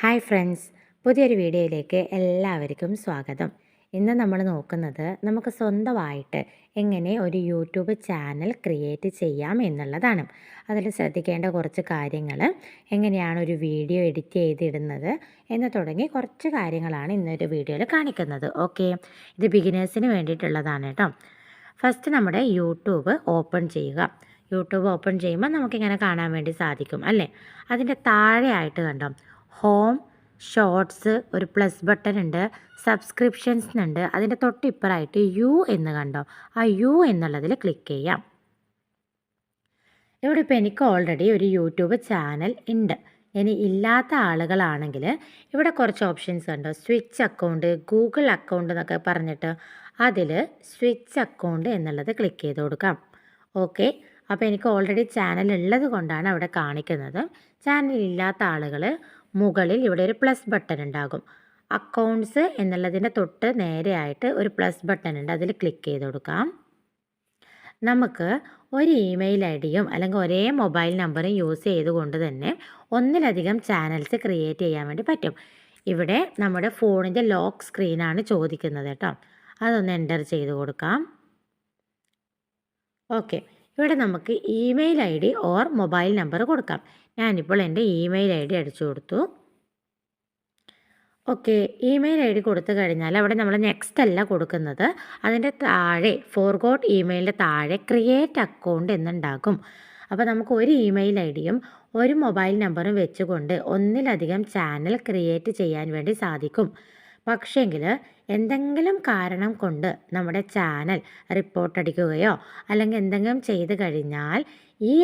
Hi friends പുതിയൊരു വീഡിയോയിലേക്ക് എല്ലാവർക്കും സ്വാഗതം. ഇന്ന് നമ്മൾ നോക്കുന്നത് നമുക്ക് സ്വന്തമായിട്ട് എങ്ങനെ ഒരു യൂട്യൂബ് ചാനൽ ക്രിയേറ്റ് ചെയ്യാം എന്നുള്ളതാണ്. അതിൽ ശ്രദ്ധിക്കേണ്ട കുറച്ച് കാര്യങ്ങൾ എങ്ങനെയാണ് ഒരു വീഡിയോ എഡിറ്റ് ചെയ്തിടുന്നത് എന്ന് തുടങ്ങി കുറച്ച് കാര്യങ്ങളാണ് ഇന്നൊരു വീഡിയോയിൽ കാണിക്കുന്നത്. ഓക്കെ ഇത് ബിഗിനേഴ്സിന് വേണ്ടിയിട്ടുള്ളതാണ് കേട്ടോ. ഫസ്റ്റ് നമ്മുടെ യൂട്യൂബ് ഓപ്പൺ ചെയ്യുക. യൂട്യൂബ് ഓപ്പൺ ചെയ്യുമ്പോൾ നമുക്കിങ്ങനെ കാണാൻ വേണ്ടി സാധിക്കും അല്ലേ? അതിന്റെ താഴെയായിട്ട് കണ്ടോ? ഹോം ഷോർട്സ് ഒരു പ്ലസ് ബട്ടൺ ഉണ്ട് സബ്സ്ക്രിപ്ഷൻസ് ഉണ്ട്. അതിന്റെ തൊട്ടിപ്പുറമായിട്ട് യു എന്ന് കണ്ടോ? ആ യു എന്നുള്ളതിൽ ക്ലിക്ക് ചെയ്യാം. ഇവിടെ ഇപ്പോൾ എനിക്ക് ഓൾറെഡി ഒരു യൂട്യൂബ് ചാനൽ ഉണ്ട്. ഇനി ഇല്ലാത്ത ആളുകളാണെങ്കിൽ ഇവിടെ കുറച്ച് ഓപ്ഷൻസ് ഉണ്ട് സ്വിച്ച് അക്കൗണ്ട് ഗൂഗിൾ അക്കൗണ്ട് എന്നൊക്കെ പറഞ്ഞിട്ട് അതിൽ സ്വിച്ച് അക്കൗണ്ട് എന്നുള്ളത് ക്ലിക്ക് ചെയ്ത് കൊടുക്കാം. ഓക്കെ അപ്പോൾ എനിക്ക് ഓൾറെഡി ചാനൽ ഉള്ളത് കൊണ്ടാണ് അവിടെ കാണിക്കുന്നത്. ചാനൽ ഇല്ലാത്ത ആളുകൾ മുകളിൽ ഇവിടെ ഒരു പ്ലസ് ബട്ടൺ ഉണ്ടാകും. അക്കൗണ്ട്സ് എന്നുള്ളതിന്റെ തൊട്ട് നേരെയായിട്ട് ഒരു പ്ലസ് ബട്ടൺ ഉണ്ട്. അതിൽ ക്ലിക്ക് ചെയ്ത് കൊടുക്കാം. നമുക്ക് ഒരു ഇമെയിൽ ഐ ഡിയും അല്ലെങ്കിൽ ഒരേ മൊബൈൽ നമ്പറും യൂസ് ചെയ്തുകൊണ്ട് തന്നെ ഒന്നിലധികം ചാനൽസ് ക്രിയേറ്റ് ചെയ്യാൻ വേണ്ടി പറ്റും. ഇവിടെ നമ്മുടെ ഫോണിന്റെ ലോക്ക് സ്ക്രീനാണ് ചോദിക്കുന്നത് കേട്ടോ. അതൊന്ന് എന്റർ ചെയ്ത് കൊടുക്കാം. ഓക്കെ ഇവിടെ നമുക്ക് ഇമെയിൽ ഐ ഡി ഓർ മൊബൈൽ നമ്പർ കൊടുക്കാം. ഞാനിപ്പോൾ എന്റെ ഇമെയിൽ ഐ ഡി അടിച്ചു കൊടുത്തു. ഓക്കെ ഇമെയിൽ ഐ ഡി കൊടുത്തു കഴിഞ്ഞാൽ അവിടെ നമ്മൾ നെക്സ്റ്റ് അല്ല കൊടുക്കുന്നത്. അതിന്റെ താഴെ ഫോർഗോട്ട് ഇമെയിലിന്റെ താഴെ ക്രിയേറ്റ് അക്കൗണ്ട് എന്നുണ്ടാകും. അപ്പോൾ നമുക്ക് ഒരു ഇമെയിൽ ഐ ഡിയും ഒരു മൊബൈൽ നമ്പറും വെച്ചുകൊണ്ട് ഒന്നിലധികം ചാനൽ ക്രിയേറ്റ് ചെയ്യാൻ വേണ്ടി സാധിക്കും. പക്ഷേങ്കിൽ എന്തെങ്കിലും കാരണം കൊണ്ട് നമ്മുടെ ചാനൽ റിപ്പോർട്ട് അടിക്കുകയോ അല്ലെങ്കിൽ എന്തെങ്കിലും ചെയ്ത് കഴിഞ്ഞാൽ ഈ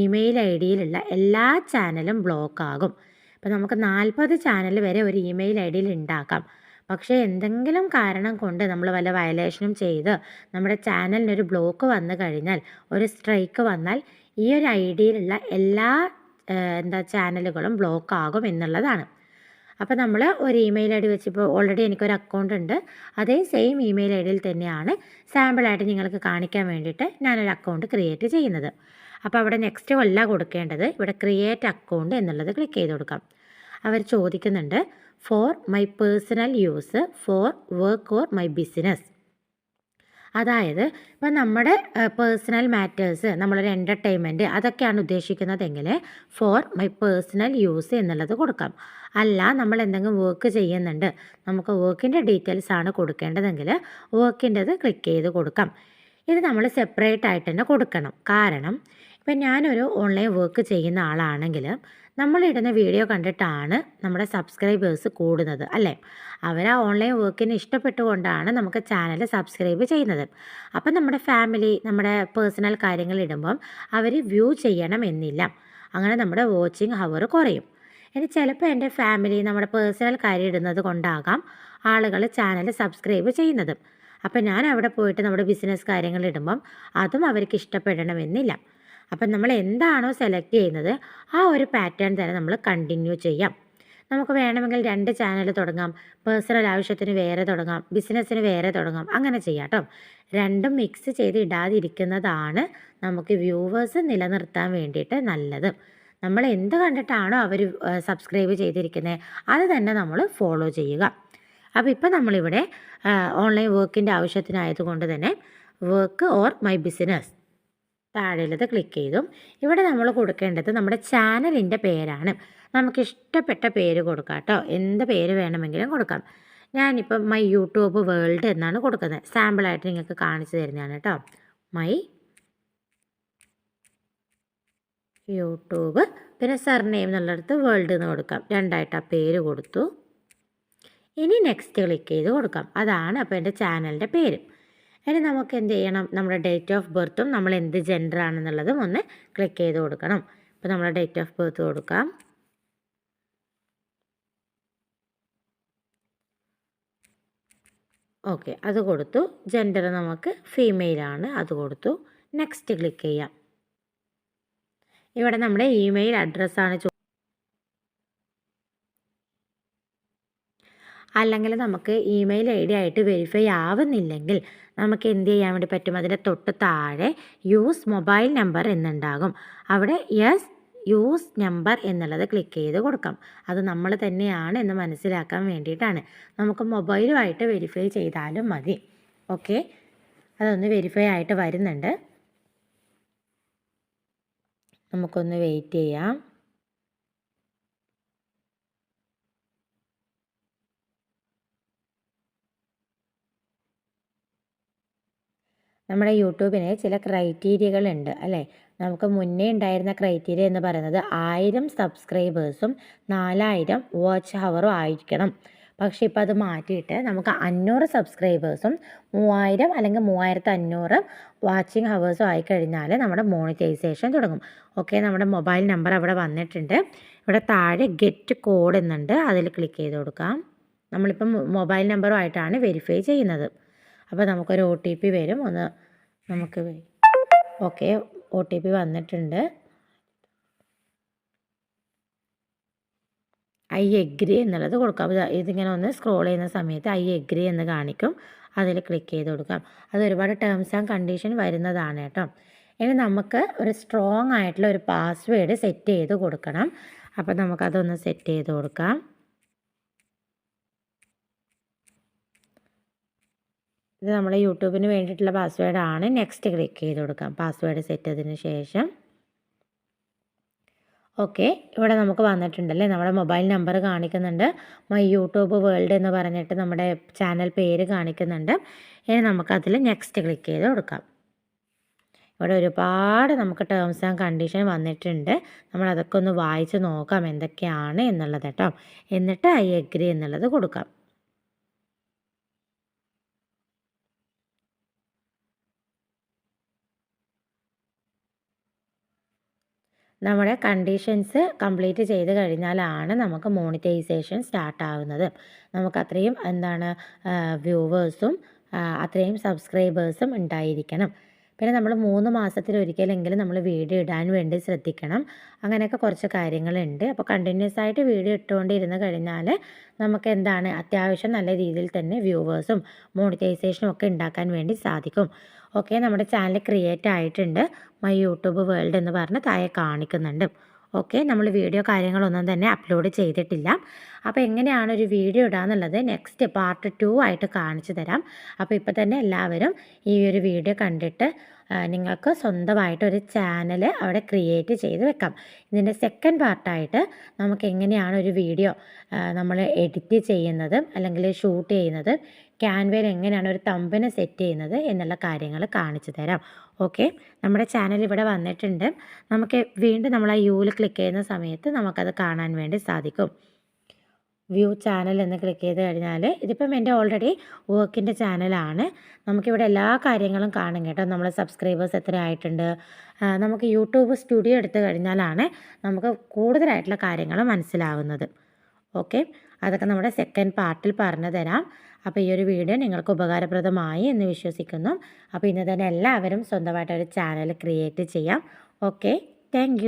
ഇമെയിൽ ഐ ഡിയിലുള്ള എല്ലാ ചാനലും ബ്ലോക്ക് ആകും. അപ്പോൾ നമുക്ക് നാൽപ്പത് ചാനൽ വരെ ഒരു ഇമെയിൽ ഐ ഡിയിൽ ഉണ്ടാക്കാം. പക്ഷേ എന്തെങ്കിലും കാരണം കൊണ്ട് നമ്മൾ വല്ല വയലേഷനും ചെയ്ത് നമ്മുടെ ചാനലിനൊരു ബ്ലോക്ക് വന്നു കഴിഞ്ഞാൽ ഒരു സ്ട്രൈക്ക് വന്നാൽ ഈ ഒരു ഐ ഡിയിലുള്ള എല്ലാ എന്താ ചാനലുകളും ബ്ലോക്ക് ആകും എന്നുള്ളതാണ്. അപ്പോൾ നമ്മൾ ഒരു ഇമെയിൽ ഐ ഡി വെച്ചിപ്പോൾ ഓൾറെഡി എനിക്കൊരു അക്കൗണ്ട് ഉണ്ട്. അതേ സെയിം ഇമെയിൽ ഐ ഡിയിൽ തന്നെയാണ് സാമ്പിളായിട്ട് നിങ്ങൾക്ക് കാണിക്കാൻ വേണ്ടിയിട്ട് ഞാനൊരു അക്കൗണ്ട് ക്രിയേറ്റ് ചെയ്യുന്നത്. അപ്പോൾ അവിടെ നെക്സ്റ്റ് അല്ല കൊടുക്കേണ്ടത് ഇവിടെ ക്രിയേറ്റ് അക്കൗണ്ട് എന്നുള്ളത് ക്ലിക്ക് ചെയ്ത് കൊടുക്കാം. അവർ ചോദിക്കുന്നുണ്ട് for my personal use for work or my business അതായത് ഇപ്പം നമ്മുടെ പേഴ്സണൽ മാറ്റേഴ്സ് നമ്മളൊരു എന്റർടൈൻമെന്റ് അതൊക്കെയാണ് ഉദ്ദേശിക്കുന്നതെങ്കിൽ ഫോർ മൈ പേഴ്സണൽ യൂസ് എന്നുള്ളത് കൊടുക്കാം. അല്ല നമ്മൾ എന്തെങ്കിലും വർക്ക് ചെയ്യുന്നുണ്ട് നമുക്ക് വർക്കിന്റെ ഡീറ്റെയിൽസ് ആണ് കൊടുക്കേണ്ടതെങ്കിൽ വർക്കിന്റെത് ക്ലിക്ക് ചെയ്ത് കൊടുക്കാം. ഇത് നമ്മൾ സെപ്പറേറ്റ് ആയിട്ട് തന്നെ കൊടുക്കണം. കാരണം ഇപ്പം ഞാനൊരു ഓൺലൈൻ വർക്ക് ചെയ്യുന്ന ആളാണെങ്കിൽ നമ്മളിടുന്ന വീഡിയോ കണ്ടിട്ടാണ് നമ്മുടെ സബ്സ്ക്രൈബേഴ്സ് കൂടുന്നത് അല്ലേ? അവർ ആ ഓൺലൈൻ വർക്കിന് ഇഷ്ടപ്പെട്ടുകൊണ്ടാണ് നമുക്ക് ചാനൽ സബ്സ്ക്രൈബ് ചെയ്യുന്നത്. അപ്പം നമ്മുടെ ഫാമിലി നമ്മുടെ പേഴ്സണൽ കാര്യങ്ങൾ ഇടുമ്പം അവർ വ്യൂ ചെയ്യണം എന്നില്ല അങ്ങനെ നമ്മുടെ വാച്ചിങ് ഹവർ കുറയും. ഇനി ചിലപ്പോൾ എന്റെ ഫാമിലി നമ്മുടെ പേഴ്സണൽ കാര്യം ഇടുന്നത് കൊണ്ടാകാം ആളുകൾ ചാനൽ സബ്സ്ക്രൈബ് ചെയ്യുന്നത്. അപ്പം ഞാൻ അവിടെ പോയിട്ട് നമ്മുടെ ബിസിനസ് കാര്യങ്ങൾ ഇടുമ്പം അതും അവർക്ക് ഇഷ്ടപ്പെടണമെന്നില്ല. അപ്പം നമ്മൾ എന്താണോ സെലക്ട് ചെയ്യുന്നത് ആ ഒരു പാറ്റേൺ തന്നെ നമ്മൾ കണ്ടിന്യൂ ചെയ്യാം. നമുക്ക് വേണമെങ്കിൽ രണ്ട് ചാനൽ തുടങ്ങാം. പേഴ്സണൽ ആവശ്യത്തിന് വേറെ തുടങ്ങാം. ബിസിനസ്സിന് വേറെ തുടങ്ങാം. അങ്ങനെ ചെയ്യാം കേട്ടോ രണ്ടും മിക്സ് ചെയ്ത് ഇടാതിരിക്കുന്നതാണ് നമുക്ക് വ്യൂവേഴ്സ് നിലനിർത്താൻ വേണ്ടിയിട്ട് നല്ലത്. നമ്മൾ എന്ത് കണ്ടിട്ടാണോ അവർ സബ്സ്ക്രൈബ് ചെയ്തിരിക്കുന്നത് അത് തന്നെ നമ്മൾ ഫോളോ ചെയ്യുക. അപ്പോൾ ഇപ്പം നമ്മളിവിടെ ഓൺലൈൻ വർക്കിന്റെ ആവശ്യത്തിനായതുകൊണ്ട് തന്നെ വർക്ക് ഓർ മൈ ബിസിനസ് താഴെയുള്ളത് ക്ലിക്ക് ചെയ്തു. ഇവിടെ നമ്മൾ കൊടുക്കേണ്ടത് നമ്മുടെ ചാനലിന്റെ പേരാണ്. നമുക്ക് ഇഷ്ടപ്പെട്ട പേര് കൊടുക്കാം കേട്ടോ. എന്ത് പേര് വേണമെങ്കിലും കൊടുക്കാം. ഞാനിപ്പോൾ മൈ യൂട്യൂബ് വേൾഡ് എന്നാണ് കൊടുക്കുന്നത്. സാമ്പിളായിട്ട് നിങ്ങൾക്ക് കാണിച്ചു തരുന്നതാണ് കേട്ടോ. മൈ യൂട്യൂബ് പിന്നെ സർനെയിം എന്നുള്ളിടത്ത് വേൾഡ് എന്ന് കൊടുക്കാം. രണ്ടായിട്ട് ആ പേര് കൊടുത്തു. ഇനി നെക്സ്റ്റ് ക്ലിക്ക് ചെയ്ത് കൊടുക്കാം. അതാണ് അപ്പോൾ എന്റെ ചാനലിന്റെ പേര്. ഇനി നമുക്ക് എന്ത് ചെയ്യണം? നമ്മുടെ ഡേറ്റ് ഓഫ് ബർത്തും നമ്മൾ എന്ത് ജെൻഡർ ആണെന്നുള്ളതും ഒന്ന് ക്ലിക്ക് ചെയ്ത് കൊടുക്കണം. അപ്പോൾ നമ്മുടെ ഡേറ്റ് ഓഫ് ബർത്ത് കൊടുക്കാം. ഓക്കെ അത് കൊടുത്തു. ജെൻഡർ നമുക്ക് ഫീമെയിലാണ് അത് കൊടുത്തു. നെക്സ്റ്റ് ക്ലിക്ക് ചെയ്യാം. ഇവിടെ നമ്മുടെ ഇമെയിൽ അഡ്രസ്സാണ് അല്ലെങ്കിൽ നമുക്ക് ഇമെയിൽ ഐ ഡി ആയിട്ട് വെരിഫൈ ആവുന്നില്ലെങ്കിൽ നമുക്ക് എന്ത് ചെയ്യാൻ വേണ്ടി പറ്റും? അതിന്റെ തൊട്ട് താഴെ യൂസ് മൊബൈൽ നമ്പർ എന്നുണ്ടാകും. അവിടെ യെസ് യൂസ് നമ്പർ എന്നുള്ളത് ക്ലിക്ക് ചെയ്ത് കൊടുക്കാം. അത് നമ്മൾ തന്നെയാണ് എന്ന് മനസ്സിലാക്കാൻ വേണ്ടിയിട്ടാണ്. നമുക്ക് മൊബൈലുമായിട്ട് വെരിഫൈ ചെയ്താലും മതി. ഓക്കെ അതൊന്ന് വെരിഫൈ ആയിട്ട് വരുന്നുണ്ട്. നമുക്കൊന്ന് വെയിറ്റ് ചെയ്യാം. നമ്മുടെ യൂട്യൂബിന് ചില ക്രൈറ്റീരിയകൾ ഉണ്ട് അല്ലേ? നമുക്ക് മുന്നേ ഉണ്ടായിരുന്ന ക്രൈറ്റീരിയ എന്ന് പറയുന്നത് ആയിരം സബ്സ്ക്രൈബേഴ്സും നാലായിരം വാച്ച് ഹവറും ആയിരിക്കണം. പക്ഷേ ഇപ്പോൾ അത് മാറ്റിയിട്ട് നമുക്ക് അഞ്ഞൂറ് സബ്സ്ക്രൈബേഴ്സും മൂവായിരം അല്ലെങ്കിൽ മൂവായിരത്തി അഞ്ഞൂറ് വാച്ചിങ് ഹവേഴ്സും ആയിക്കഴിഞ്ഞാൽ നമ്മുടെ മോണിറ്റൈസേഷൻ തുടങ്ങും. ഓക്കെ നമ്മുടെ മൊബൈൽ നമ്പർ അവിടെ വന്നിട്ടുണ്ട്. ഇവിടെ താഴെ ഗെറ്റ് കോഡ് എന്നുണ്ട്. അതിൽ ക്ലിക്ക് ചെയ്ത് കൊടുക്കാം. നമ്മളിപ്പം മൊബൈൽ നമ്പറുമായിട്ടാണ് വെരിഫൈ ചെയ്യുന്നത്. അപ്പോൾ നമുക്കൊരു ഒ ടി പി വരും. ഒന്ന് നമുക്ക് ഓക്കെ ഒ ടി പി വന്നിട്ടുണ്ട്. ഐ എഗ്രി എന്നുള്ളത് കൊടുക്കാം. ഇതിങ്ങനെ ഒന്ന് സ്ക്രോൾ ചെയ്യുന്ന സമയത്ത് ഐ എഗ്രി എന്ന് കാണിക്കും. അതിൽ ക്ലിക്ക് ചെയ്ത് കൊടുക്കാം. അത് ഒരുപാട് ടേംസ് ആൻഡ് കണ്ടീഷൻ വരുന്നതാണ് കേട്ടോ. ഇനി നമുക്ക് ഒരു സ്ട്രോങ് ആയിട്ടുള്ള ഒരു പാസ്വേഡ് സെറ്റ് ചെയ്ത് കൊടുക്കണം. അപ്പോൾ നമുക്കതൊന്ന് സെറ്റ് ചെയ്ത് കൊടുക്കാം. ഇത് നമ്മുടെ യൂട്യൂബിന് വേണ്ടിയിട്ടുള്ള പാസ്വേഡാണ് നെക്സ്റ്റ് ക്ലിക്ക് ചെയ്ത് കൊടുക്കാം. പാസ്വേഡ് സെറ്റ് ചെയ്തതിന് ശേഷം. ഓക്കെ ഇവിടെ നമുക്ക് വന്നിട്ടുണ്ടല്ലേ? നമ്മുടെ മൊബൈൽ നമ്പർ കാണിക്കുന്നുണ്ട്. മൈ യൂട്യൂബ് വേൾഡ് എന്ന് പറഞ്ഞിട്ട് നമ്മുടെ ചാനൽ പേര് കാണിക്കുന്നുണ്ട്. ഇനി നമുക്കതിൽ നെക്സ്റ്റ് ക്ലിക്ക് ചെയ്ത് കൊടുക്കാം. ഇവിടെ ഒരുപാട് നമുക്ക് ടേംസ് ആൻഡ് കണ്ടീഷൻ വന്നിട്ടുണ്ട്. നമ്മൾ അതൊക്കെ ഒന്ന് വായിച്ച് നോക്കാം എന്തൊക്കെയാണ് എന്നുള്ളത് കേട്ടോ. എന്നിട്ട് ഐ എഗ്രി എന്നുള്ളത് കൊടുക്കാം. നമ്മുടെ കണ്ടീഷൻസ് കംപ്ലീറ്റ് ചെയ്ത് കഴിഞ്ഞാലാണ് നമുക്ക് മോണിറ്റൈസേഷൻ സ്റ്റാർട്ട് ആവുന്നത്. നമുക്ക് അത്രയും എന്താണ് വ്യൂവേഴ്സും അത്രയും സബ്സ്ക്രൈബേഴ്സും ഉണ്ടായിരിക്കണം. പിന്നെ നമ്മൾ മൂന്ന് മാസത്തിലൊരിക്കലെങ്കിലും നമ്മൾ വീഡിയോ ഇടാൻ വേണ്ടി ശ്രദ്ധിക്കണം. അങ്ങനെയൊക്കെ കുറച്ച് കാര്യങ്ങളുണ്ട്. അപ്പോൾ കണ്ടിന്യൂസ് ആയിട്ട് വീഡിയോ ഇട്ടുകൊണ്ടിരുന്ന് കഴിഞ്ഞാൽ നമുക്ക് എന്താണ് അത്യാവശ്യം നല്ല രീതിയിൽ തന്നെ വ്യൂവേഴ്സും മോണിറ്റൈസേഷനും ഒക്കെ ഉണ്ടാക്കാൻ വേണ്ടി സാധിക്കും. ഓക്കെ നമ്മുടെ ചാനൽ ക്രിയേറ്റ് ആയിട്ടുണ്ട്. മൈ യൂട്യൂബ് വേൾഡ് എന്ന് പറഞ്ഞ് താഴെ കാണിക്കുന്നുണ്ട്. ഓക്കെ നമ്മൾ വീഡിയോ കാര്യങ്ങളൊന്നും തന്നെ അപ്ലോഡ് ചെയ്തിട്ടില്ല. അപ്പോൾ എങ്ങനെയാണ് ഒരു വീഡിയോ ഇടാന്നുള്ളത് നെക്സ്റ്റ് പാർട്ട് ടു ആയിട്ട് കാണിച്ചു തരാം. അപ്പോൾ ഇപ്പോൾ തന്നെ എല്ലാവരും ഈ ഒരു വീഡിയോ കണ്ടിട്ട് നിങ്ങൾക്ക് സ്വന്തമായിട്ട് ഒരു ചാനൽ അവിടെ ക്രിയേറ്റ് ചെയ്ത് വെക്കാം. ഇതിന്റെ സെക്കൻഡ് പാർട്ടായിട്ട് നമുക്ക് എങ്ങനെയാണ് ഒരു വീഡിയോ നമ്മൾ എഡിറ്റ് ചെയ്യുന്നത് അല്ലെങ്കിൽ ഷൂട്ട് ചെയ്യുന്നത് ക്യാൻവയിൽ എങ്ങനെയാണ് ഒരു തമ്പിനെ സെറ്റ് ചെയ്യുന്നത് എന്നുള്ള കാര്യങ്ങൾ കാണിച്ചു തരാം. ഓക്കെ നമ്മുടെ ചാനൽ ഇവിടെ വന്നിട്ടുണ്ട്. നമുക്ക് വീണ്ടും നമ്മൾ ആ യൂൽ ക്ലിക്ക് ചെയ്യുന്ന സമയത്ത് നമുക്കത് കാണാൻ വേണ്ടി സാധിക്കും. വ്യൂ ചാനൽ എന്ന് ക്ലിക്ക് ചെയ്ത് കഴിഞ്ഞാൽ ഇതിപ്പം എന്റെ ഓൾറെഡി വർക്കിന്റെ ചാനലാണ് നമുക്കിവിടെ എല്ലാ കാര്യങ്ങളും കാണും കേട്ടോ. നമ്മൾ സബ്സ്ക്രൈബേഴ്സ് എത്ര ആയിട്ടുണ്ട് നമുക്ക് യൂട്യൂബ് സ്റ്റുഡിയോ എടുത്തു കഴിഞ്ഞാലാണ് നമുക്ക് കൂടുതലായിട്ടുള്ള കാര്യങ്ങൾ മനസ്സിലാവുന്നത്. ഓക്കെ അതൊക്കെ നമ്മുടെ സെക്കൻഡ് പാർട്ടിൽ പറഞ്ഞു തരാം. അപ്പോൾ ഈ ഒരു വീഡിയോ നിങ്ങൾക്ക് ഉപകാരപ്രദമായി എന്ന് വിശ്വസിക്കുന്നു. അപ്പോൾ ഇന്ന് തന്നെ എല്ലാവരും സ്വന്തമായിട്ടൊരു ചാനൽ ക്രിയേറ്റ് ചെയ്യാം. Okay thank